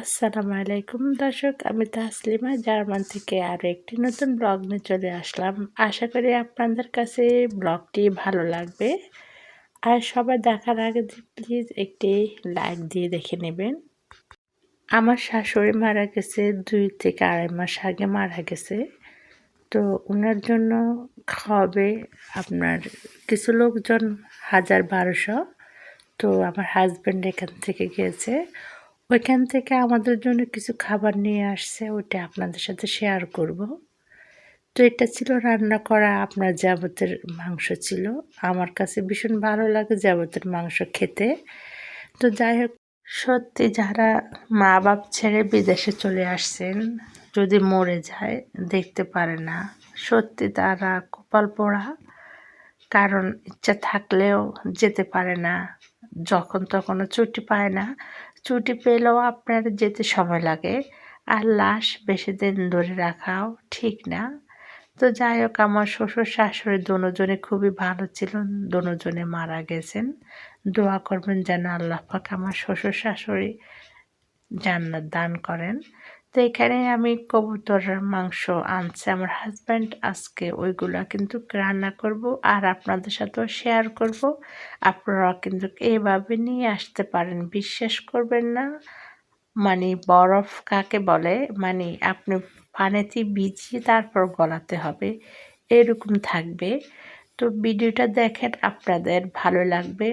আসসালামু আলাইকুম দর্শক, আমি তাসলিমা, জার্মান থেকে আরও একটি নতুন ব্লগ নিয়ে চলে আসলাম। আশা করি আপনাদের কাছে ব্লগটি ভালো লাগবে। আর সবাই দেখার আগে প্লিজ একটি লাইক দিয়ে দেখে নেবেন। আমার শাশুড়ি মারা গেছে দুই থেকে আড়াই মাস আগে মারা গেছে। তো ওনার জন্য খাওয়াবে আপনার কিছু লোকজন হাজার বারোশো। তো আমার হাজব্যান্ড এখান থেকে গিয়েছে। ওইখান থেকে আমাদের জন্য কিছু খাবার নিয়ে আসছে, ওইটা আপনাদের সাথে শেয়ার করব। তো এটা ছিল রান্না করা আপনার যাবতের মাংস ছিল। আমার কাছে ভীষণ ভালো লাগে যাবতের মাংস খেতে। তো যাই হোক, সত্যি যারা মা বাপ ছেড়ে বিদেশে চলে আসছেন, যদি মরে যায়, দেখতে পারে না। সত্যি তারা কপাল পোড়া, কারণ ইচ্ছা থাকলেও যেতে পারে না। যখন তখনও ছুটি পায় না। ছুটি পেলেও আপনার যেতে সময় লাগে। আর লাশ বেশি দিন ধরে রাখাও ঠিক না। তো যাই হোক, আমার শ্বশুর শাশুড়ি দুজনে খুবই ভালো ছিল দুজনে মারা গেছেন। দোয়া করবেন যেন আল্লাহ পাক আমার শ্বশুর শাশুড়ি জান্নাত দান করেন। তো এখানে আমি কবুতরের মাংস আনছে। আমার হাজব্যান্ড আজকে ওইগুলো কিন্তু রান্না করব আর আপনাদের সাথেও শেয়ার করব। আপনারা কিন্তু এভাবে নিয়ে আসতে পারেন, বিশ্বাস করবেন না। মানে বরফ কাকে বলে? মানে আপনি পানিতে ভিজিয়ে তারপর গলাতে হবে, এরকম থাকবে। তো ভিডিওটা দেখেন, আপনাদের ভালো লাগবে।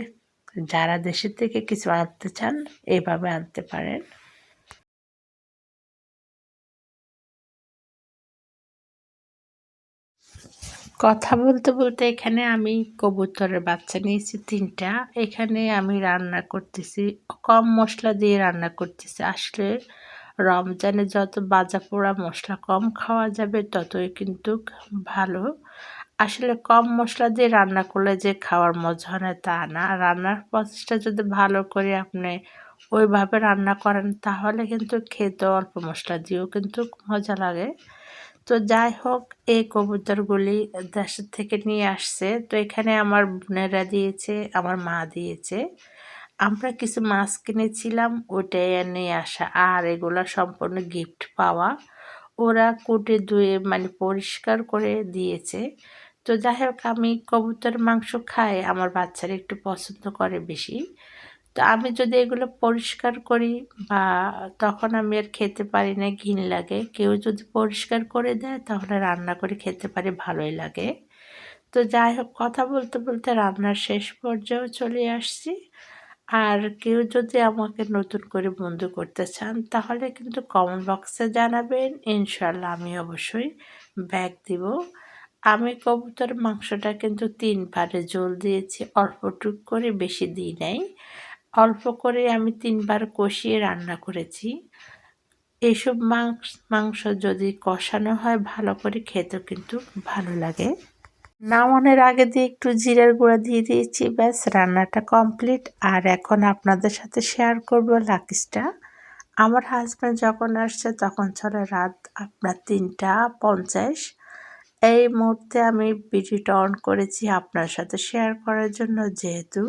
যারা দেশের থেকে কিছু আনতে চান, এভাবে আনতে পারেন। কথা বলতে বলতে এখানে আমি কবুতরের বাচ্চা নিয়েছি তিনটা। এখানে আমি রান্না করতেছি, কম মশলা দিয়ে রান্না করতেছি। আসলে রমজানে যত বাজা পোড়া মশলা কম খাওয়া যাবে, ততই কিন্তু ভালো। আসলে কম মশলা দিয়ে রান্না করলে যে খাওয়ার মজা হয় না, তা না। রান্নার প্রসেসটা যদি ভালো করে আপনি ওইভাবে রান্না করেন, তাহলে কিন্তু খেতে অল্প মশলা দিয়েও কিন্তু মজা লাগে। তো যাই হোক, এই কবুতরগুলি দেশের থেকে নিয়ে আসছে। তো এখানে আমার বোনেরা দিয়েছে, আমার মা দিয়েছে। আমরা কিছু মাছ কিনেছিলাম, ওটাই নিয়ে আসা। আর এগুলো সম্পূর্ণ গিফট পাওয়া। ওরা কুটে ধুয়ে মানে পরিষ্কার করে দিয়েছে। তো যাই হোক, আমি কবুতর মাংস খাই, আমার বাচ্চারা একটু পছন্দ করে বেশি। তো আমি যদি এগুলো পরিষ্কার করি বা তখন আমি আর খেতে পারি না ঘিন লাগে। কেউ যদি পরিষ্কার করে দেয়, তাহলে রান্না করে খেতে পারি, ভালোই লাগে। তো যাই হোক, কথা বলতে বলতে রান্নার শেষ পর্যায়েও চলে আসছি। আর কেউ যদি আমাকে নতুন করে বন্ধু করতে চান, তাহলে কিন্তু কমেন্ট বক্সে জানাবেন। ইনশাল্লাহ আমি অবশ্যই ব্যাগ দিব। আমি কবুতর মাংসটা কিন্তু তিনবারে জল দিয়েছি অল্পটুক করে, বেশি দিই নাই। অল্প করে আমি তিনবার কষিয়ে রান্না করেছি। এইসব মাংস মাংস যদি কষানো হয়, ভালো করে খেতে কিন্তু ভালো লাগে। নামানোর আগে দিয়ে একটু জিরার গুঁড়া দিয়ে দিয়েছি, ব্যাস, রান্নাটা কমপ্লিট। আর এখন আপনাদের সাথে শেয়ার করব লাকিসটা। আমার হাজব্যান্ড যখন আসছে, তখন চলে রাত আপনার তিনটা পঞ্চাশ। এই মুহূর্তে আমি ভিডিওটা অন করেছি আপনার সাথে শেয়ার করার জন্য, যেহেতু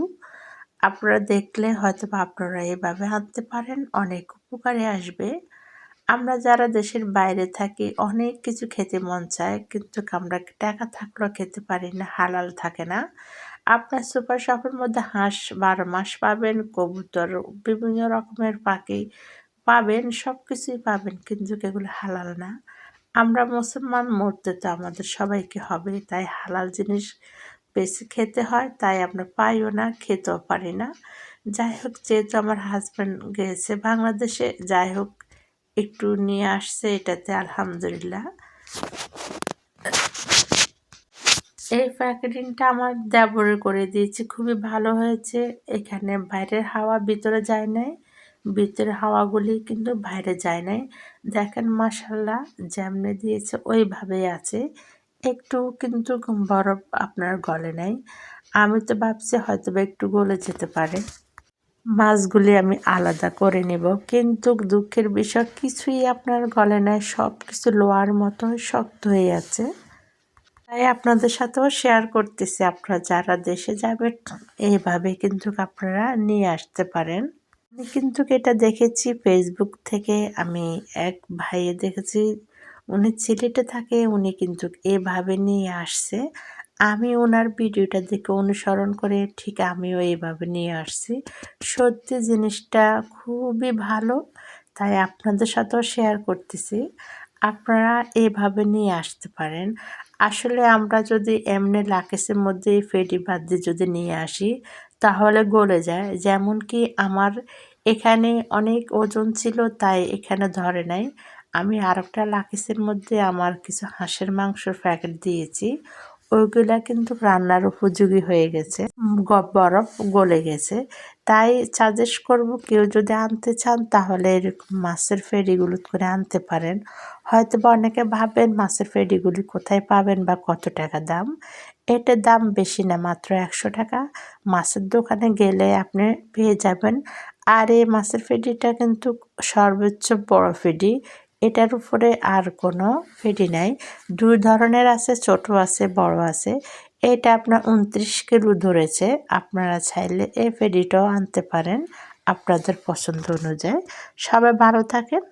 আপনারা দেখলে হয়তো আপনারা এভাবে আনতে পারেন, অনেক উপকারে আসবে। আমরা যারা দেশের বাইরে থাকি, অনেক কিছু খেতে মন চায়, কিন্তু আমরা টাকা থাকলেও খেতে পারি না, হালাল থাকে না। আপনার সুপার শপের মধ্যে হাঁস বারো মাস পাবেন, কবুতর বিভিন্ন রকমের পাখি পাবেন সব কিছুই পাবেন, কিন্তু এগুলো হালাল না। আমরা মুসলমান, মরতে তো আমাদের সবাইকে হবে তাই হালাল জিনিস বেশি খেতে হয়, তাই আমরা পাইও না, খেতেও পারি না। যাই হোক, যেহেতু আমার হাজব্যান্ড গেছে বাংলাদেশে, যাই হোক, একটু নিয়ে আসছে এটাতে, আলহামদুলিল্লাহ। এই প্যাকেটিংটা আমার দেবরে করে দিয়েছি, খুবই ভালো হয়েছে। এখানে বাইরের হাওয়া ভিতরে যায় নাই ভিতরে হাওয়াগুলি কিন্তু বাইরে যায় নাই। দেখেন মাসাল্লাহ যেমনে দিয়েছে, ওইভাবেই আছে। একটু কিন্তু বরফ আপনার গলে নেই। আমি তো ভাবছি হয়তো বা একটু গলে যেতে পারে। মাছগুলি আমি আলাদা করে নেব। কিন্তু দুঃখের বিষয়, কিছুই আপনার গলে নেয় সব কিছু লোয়ার মতো শক্ত হয়ে আছে। তাই আপনাদের সাথেও শেয়ার করতেছি। আপনারা যারা দেশে যাবেন এইভাবে কিন্তু আপনারা নিয়ে আসতে পারেন। আমি কিন্তু এটা দেখেছি ফেসবুক থেকে। আমি এক ভাইয়ে দেখেছি উনি সিলেটে থাকে, উনি কিন্তু এভাবে নিয়ে আসছে। আমি ওনার ভিডিওটা দেখে অনুসরণ করে ঠিক আমিও এভাবে নিয়ে আসছি। সত্যি জিনিসটা খুবই ভালো, তাই আপনাদের সাথেও শেয়ার করতেছি। আপনারা এভাবে নিয়ে আসতে পারেন। আসলে আমরা যদি এমনি লাকেসের মধ্যে ফেডি বাদ দিয়ে যদি নিয়ে আসি, তাহলে গলে যায়। যেমন কি আমার এখানে অনেক ওজন ছিল, তাই এখানে ধরে নাই। আমি আর একটা লাকিসের মধ্যে আমার কিছু হাঁসের মাংসর প্যাকেট দিয়েছি। ওইগুলা কিন্তু রান্নার উপযোগী হয়ে গেছে। বরফ গলে গেছে। তাই সাজেস্ট করব কেউ যদি আনতে চান তাহলে এরকম মাছের ফেরিগুলো করে আনতে পারেন। হয়তো বা অনেকে ভাবেন মাছের ফেরিগুলি কোথায় পাবেন বা কত টাকা দাম। এটার দাম বেশি না, মাত্র একশো টাকা। মাছের দোকানে গেলে আপনি পেয়ে যাবেন। আর এই মাছের ফেডিটা কিন্তু সর্বোচ্চ বড় ফেডি এটার উপরে আর কোনো ফেডি নাই। দু ধরনের আছে, ছোট আছে, বড় আছে। এটা আপনার উনত্রিশ কিলো ধরেছে। আপনারা চাইলে এই ফেডিটাও আনতে পারেন আপনাদের পছন্দ অনুযায়ী। সবাই ভালো থাকেন।